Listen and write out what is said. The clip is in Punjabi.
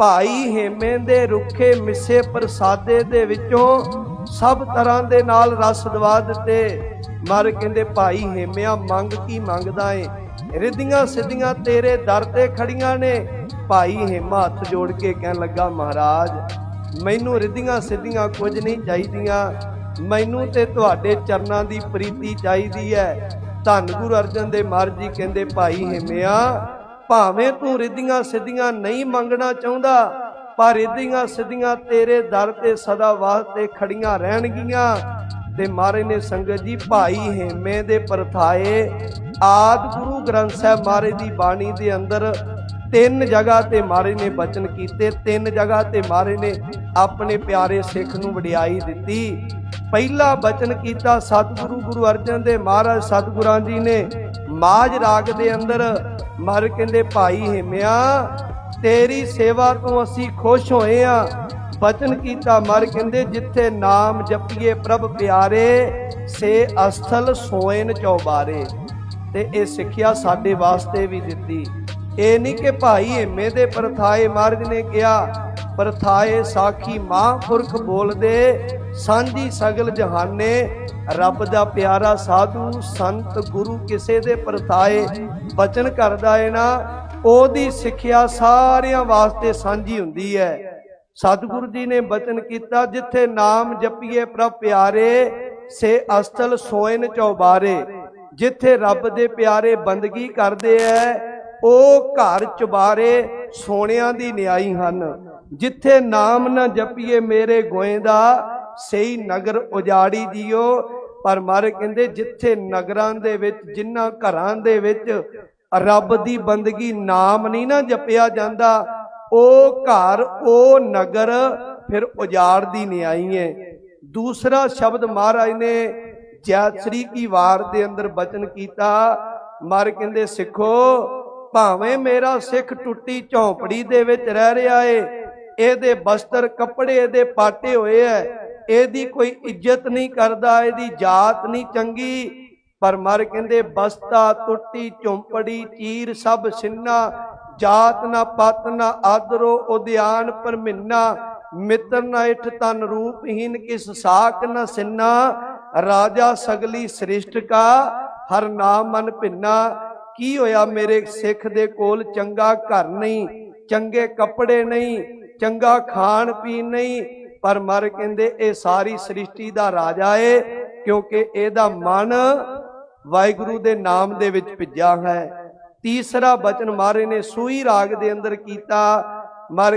ਭਾਈ ਹੇਮੇ ਦੇ ਰੁੱਖੇ ਮਿੱਸੇ ਪ੍ਰਸਾਦੇ ਦੇ ਵਿੱਚੋਂ ਸਭ ਤਰ੍ਹਾਂ ਦੇ ਨਾਲ ਰਸ ਦਵਾ ਦਿੱਤੇ। ਮਰ ਕਹਿੰਦੇ, ਭਾਈ ਹੇਮਿਆ, ਮੰਗ ਕੀ ਮੰਗਦਾ ਏ? ਰਿੱਧੀਆਂ ਸਿੱਧੀਆਂ ਤੇਰੇ ਦਰ ਤੇ ਖੜੀਆਂ ਨੇ। ਭਾਈ ਹੇਮਾ ਹੱਥ ਜੋੜ ਕੇ ਕਹਿਣ ਲੱਗਾ, ਮਹਾਰਾਜ, ਮੈਨੂੰ ਰਿੱਧੀਆਂ ਸਿੱਧੀਆਂ ਕੁਝ ਨਹੀਂ ਚਾਹੀਦੀਆਂ। ਮੈਨੂੰ ਤੇ ਤੁਹਾਡੇ ਚਰਨਾਂ ਦੀ ਪ੍ਰੀਤੀ ਚਾਹੀਦੀ ਹੈ। ਧੰਨ ਗੁਰੂ ਅਰਜਨ ਦੇਵ ਮਹਾਰਾਜ ਜੀ ਕਹਿੰਦੇ, ਭਾਈ ਹੇਮਿਆ ਭਾਵੇਂ ਤੂੰ ਰਿੱਧੀਆਂ ਸਿੱਧੀਆਂ ਨਹੀਂ ਮੰਗਣਾ ਚਾਹੁੰਦਾ, ਪਰ ਰਿੱਧੀਆਂ ਸਿੱਧੀਆਂ ਤੇਰੇ ਦਰ ਤੇ ਸਦਾ ਵਾਸਤੇ ਖੜੀਆਂ ਰਹਿਣਗੀਆਂ। ਤੇ ਮਹਾਰਾਜ ਨੇ ਸੰਗਤ ਜੀ, ਭਾਈ ਹੇਮੇ ਦੇ ਪਰਥਾਏ, ਆਦ ਗੁਰੂ ਗ੍ਰੰਥ ਸਾਹਿਬ ਮਹਾਰਾਜ ਦੀ ਬਾਣੀ ਦੇ ਅੰਦਰ ਤਿੰਨ ਜਗ੍ਹਾ ਤੇ ਮਾਰੇ ਨੇ ਬਚਨ ਕੀਤੇ, ਤਿੰਨ ਜਗ੍ਹਾ ਤੇ ਮਾਰੇ ਨੇ ਆਪਣੇ ਪਿਆਰੇ ਸਿੱਖ ਨੂੰ ਵਡਿਆਈ ਦਿੱਤੀ। ਪਹਿਲਾ ਬਚਨ ਕੀਤਾ ਸਤਿਗੁਰੂ ਗੁਰੂ ਅਰਜਨ ਦੇ ਮਹਾਰਾਜ ਸਤਿਗੁਰਾਂ ਜੀ ਨੇ ਮਾਝ ਰਾਗ ਦੇ ਅੰਦਰ ਮਰ ਕਹਿੰਦੇ, ਭਾਈ ਹਿਮਿਆ, ਤੇਰੀ ਸੇਵਾ ਤੋਂ ਅਸੀਂ ਖੁਸ਼ ਹੋਏ ਆ। ਬਚਨ ਕੀਤਾ ਮਰ ਕਹਿੰਦੇ, ਜਿੱਥੇ ਨਾਮ ਜਪੀਏ ਪ੍ਰਭ ਪਿਆਰੇ, ਸੇ ਅਸਥਲ ਸੋਇਨ ਚੌਬਾਰੇ। ਤੇ ਇਹ ਸਿੱਖਿਆ ਸਾਡੇ ਵਾਸਤੇ ਵੀ ਦਿੱਤੀ। ਇਹ ਨਹੀਂ ਕਿ ਭਾਈ ਹਿੰਮੇ ਦੇ ਪਰਥਾਏ ਮਹਾਰਾਜ ਨੇ ਕਿਹਾ, ਪਰਥਾਏ ਸਾਖੀ ਮਾਂ ਪੁਰਖ ਬੋਲਦੇ ਸਾਂਝੀ ਸਗਲ ਜਹਾਨੇ, ਰੱਬ ਦਾ ਪਿਆਰਾ ਸਾਧੂ, ਸੰਤ ਗੁਰੂ ਕਿਸੇ ਦੇ ਪਰਥਾਏ ਬਚਨ ਕਰਦਾ ਏ ਨਾ, ਉਹਦੀ ਸਿੱਖਿਆ ਸਾਰਿਆਂ ਵਾਸਤੇ ਸਾਂਝੀ ਹੁੰਦੀ ਹੈ। ਸਤਿਗੁਰੂ ਜੀ ਨੇ ਬਚਨ ਕੀਤਾ, ਜਿੱਥੇ ਨਾਮ ਜਪੀਏ ਪ੍ਰਭ ਪਿਆਰੇ, ਸੇ ਅਸਤਲ ਸੋਇਨ ਚੌਬਾਰੇ। ਜਿੱਥੇ ਰੱਬ ਦੇ ਪਿਆਰੇ ਬੰਦਗੀ ਕਰਦੇ ਐ, ਉਹ ਘਰ ਚੁਬਾਰੇ ਸੋਹਣਿਆਂ ਦੀ ਨਿਆਈ ਹਨ। ਜਿੱਥੇ ਨਾਮ ਨਾ ਜਪੀਏ ਮੇਰੇ ਗੋਇੰਦਾ ਸਹੀ ਨਗਰ ਉਜਾੜੀ ਦਿਓ। ਪਰ ਮਰ ਕਹਿੰਦੇ ਜਿੱਥੇ ਨਗਰਾਂ ਦੇ ਵਿੱਚ ਜਿਨ੍ਹਾਂ ਘਰਾਂ ਦੇ ਵਿੱਚ ਰੱਬ ਦੀ ਬੰਦਗੀ ਨਾਮ ਨਹੀਂ ਨਾ ਜਪਿਆ ਜਾਂਦਾ, ਉਹ ਘਰ, ਉਹ ਨਗਰ ਫਿਰ ਉਜਾੜ ਦੀ ਨਿਆਈ ਹੈ ਦੂਸਰਾ ਸ਼ਬਦ ਮਹਾਰਾਜ ਨੇ ਜੈਤਸਰੀ ਕੀ ਵਾਰ ਦੇ ਅੰਦਰ ਬਚਨ ਕੀਤਾ। ਮਰ ਕਹਿੰਦੇ, ਸਿੱਖੋ, ਭਾਵੇਂ ਮੇਰਾ ਸਿੱਖ ਟੁੱਟੀ ਝੌਂਪੜੀ ਦੇ ਵਿੱਚ ਰਹਿ ਰਿਹਾ ਏ, ਇਹਦੇ ਬਸਤਰ ਕੱਪੜੇ ਇਹਦੇ ਪਾਟੇ ਹੋਏ ਐ ਇਹਦੀ ਕੋਈ ਇੱਜ਼ਤ ਨਹੀਂ ਕਰਦਾ, ਇਹਦੀ ਜਾਤ ਨਹੀਂ ਚੰਗੀ। ਪਰ ਮਰ ਕਹਿੰਦੇ, ਬਸਤਾ, ਟੁੱਟੀ, ਝੌਂਪੜੀ, ਚੀਰ, ਸਭ ਸਿੰਨਾ। ਜਾਤ ਨਾ ਪਤ, ਨਾ ਆਦਰੋ ਉਦਿਆਨ ਪਰਮਿੰਨਾ ਮਿੱਤਰ ਨਾ ਇਠ ਤਨ ਰੂਪਹੀਨ, ਕਿਸ ਸਾਖ ਨ ਸਿੰਨਾ। ਰਾਜਾ ਸਗਲੀ ਸ੍ਰਿਸ਼ਟ ਕਾ, ਹਰ ਨਾਮ ਮਨ ਭਿੰਨਾ। ਕੀ ਹੋਇਆ ਮੇਰੇ ਸਿੱਖ ਦੇ ਕੋਲ, ਚੰਗਾ ਘਰ ਨਹੀਂ, ਚੰਗੇ ਕੱਪੜੇ ਨਹੀਂ, ਚੰਗਾ ਖਾਣ ਪੀਣ ਨਹੀਂ। ਪਰ ਮਰ ਕਹਿੰਦੇ ਇਹ ਸਾਰੀ ਸ੍ਰਿਸ਼ਟੀ ਦਾ ਰਾਜਾ ਏ, ਕਿਉਂਕਿ ਇਹਦਾ ਮਨ ਵਾਹਿਗੁਰੂ ਦੇ ਨਾਮ ਦੇ ਵਿੱਚ ਭਿੱਜਾ ਹੈ। ਤੀਸਰਾ ਬਚਨ ਮਾਰੇ ਨੇ ਸੂਈ ਰਾਗ ਦੇ ਅੰਦਰ ਕੀਤਾ, ਮਰ